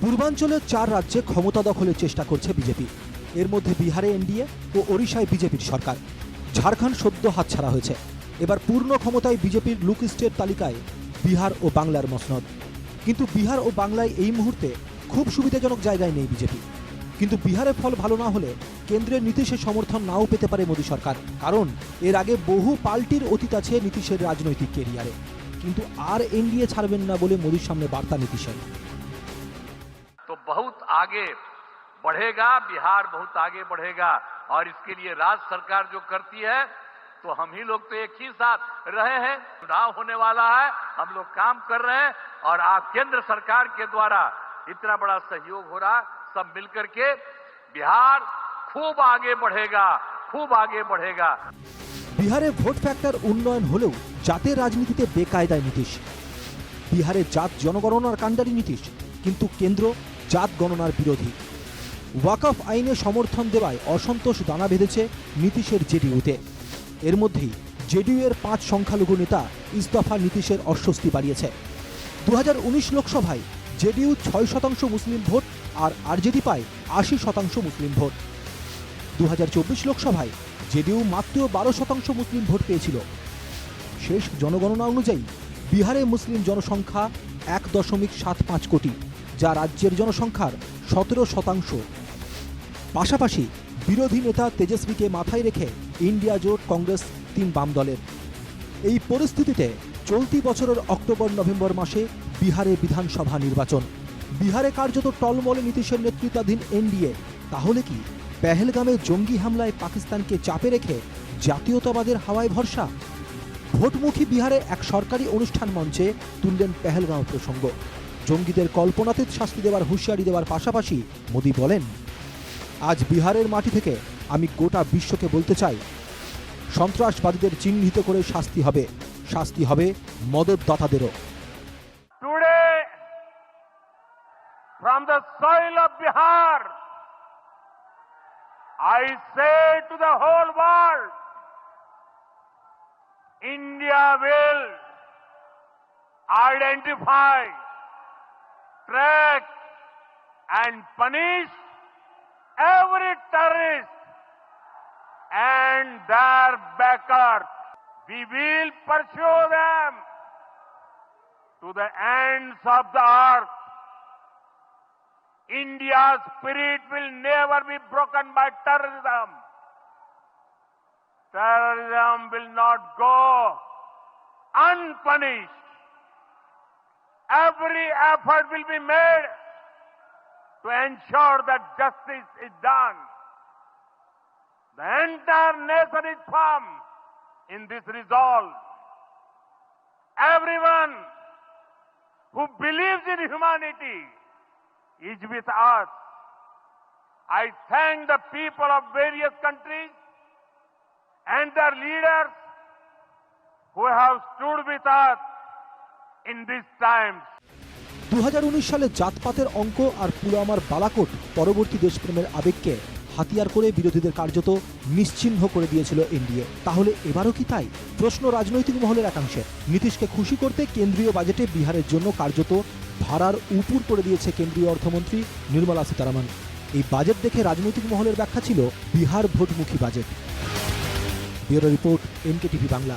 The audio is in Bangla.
পূর্বাঞ্চলের চার রাজ্যে ক্ষমতা দখলের চেষ্টা করছে বিজেপি। এর মধ্যে বিহারে এনডিএ ও ওড়িশায় বিজেপির সরকার। ঝাড়খণ্ড সদ্য হাতছাড়া হয়েছে। এবার পূর্ণ ক্ষমতায় বিজেপির লুক লিস্টের তালিকায় বিহার ও বাংলার মসনদ। কিন্তু বিহার ও বাংলায় এই মুহূর্তে খুব সুবিধাজনক জায়গায় নেই বিজেপি। কিন্তু বিহারে ফল ভালো না হলে কেন্দ্রের নীতিশের সমর্থন নাও পেতে পারে মোদী সরকার। কারণ এর আগে বহু পাল্টির অতীত আছে নীতিশের রাজনৈতিক কেরিয়ারে কিন্তু আর এনডিএ ছাড়বেন না বলে মোদীর সামনে বার্তা নীতিশের। तो बहुत आगे बढ़ेगा बिहार बहुत आगे बढ़ेगा और इसके लिए राज्य सरकार जो करती है तो हम ही लोग तो एक ही साथ रहे हैं चुनाव होने वाला है हम लोग काम कर रहे हैं और आप केंद्र सरकार के द्वारा इतना बड़ा सहयोग हो रहा सब मिलकर के बिहार खूब आगे बढ़ेगा खूब आगे बढ़ेगा বিহারে ভোট ফ্যাক্টর উন্নয়ন হলেও জাতের রাজনীতিতে বেকায়দায় নীতিশ বিহারে জাত জনগণনার কাণ্ডারি নীতিশ কিন্তু কেন্দ্র জাত গণনার বিরোধী। ওয়াকফ আইনে সমর্থন দেওয়ায় অসন্তোষ দানা বেঁধেছে নীতিশের জেডিউতে এর মধ্যেই জেডিইউ এর পাঁচ সংখ্যালঘু নেতা ইস্তফা নীতিশের অস্বস্তি বাড়িয়েছে। দু হাজার উনিশ লোকসভায় জেডিইউ ছয় শতাংশ মুসলিম ভোট আর আরজেডি পায় আশি শতাংশ মুসলিম ভোট। দু হাজার চব্বিশ লোকসভায় জেডিইউ মাত্র বারো শতাংশ মুসলিম ভোট পেয়েছিল। শেষ জনগণনা অনুযায়ী বিহারে মুসলিম জনসংখ্যা এক দশমিক সাত পাঁচ কোটি। যা রাজ্যের জনসংখ্যার সতেরো শতাংশ। পাশাপাশি বিরোধী নেতা তেজস্বীকে মাথায় রেখে ইন্ডিয়া জোট কংগ্রেস তিন বাম দলের। এই পরিস্থিতিতে চলতি বছরের অক্টোবর নভেম্বর মাসে বিহারে বিধানসভা নির্বাচন। বিহারে কার্যত টলমলে নীতিশের নেতৃত্বাধীন এনডিএ। তাহলে কি পেহেলগামে জঙ্গি হামলায় পাকিস্তানকে চাপে রেখে জাতীয়তাবাদের হাওয়ায় ভরসা? ভোটমুখী বিহারে এক সরকারি অনুষ্ঠান মঞ্চে তুললেন পেহেলগাঁও প্রসঙ্গ। জঙ্গিদের কল্পনাতীত শাস্তি দেওয়ার হুঁশিয়ারি দেওয়ার পাশাপাশি মোদী বলেন আজ বিহারের মাটি থেকে আমি গোটা বিশ্বকে বলতে চাই সন্ত্রাসবাদীদের চিহ্নিত করে শাস্তি হবে শাস্তি হবে মদতদাতাদেরও। From the soil of Bihar, I say to the whole world, India will identify, track, and punish every terrorist and their backers. We will pursue them to the ends of the earth. India's spirit will never be broken by terrorism. Terrorism will not go unpunished. Every effort will be made to ensure that justice is done. The entire nation is firm in this resolve. Everyone who believes in humanity is with us. I thank the people of various countries and their leaders who have stood with us in these times. দু হাজার উনিশ সালে জাতপাতের অঙ্ক আর পুলওয়ামার বালাকোট পরবর্তী দেশপ্রেমের আবেগকে হাতিয়ার করে বিরোধীদের কার্যত নিশ্চিহ্ন করে দিয়েছিল এনডিএ। তাহলে এবারও কি তাই? প্রশ্ন রাজনৈতিক মহলের একাংশে। নীতিশকে খুশি করতে কেন্দ্রীয় বাজেটে বিহারের জন্য কার্যত ভাড়ার উপুর করে দিয়েছে কেন্দ্রীয় অর্থমন্ত্রী নির্মলা সীতারামন। এই বাজেট দেখে রাজনৈতিক মহলের ব্যাখ্যা ছিল Bihar ভোটমুখী budget. Bureau report NK TV Bangla.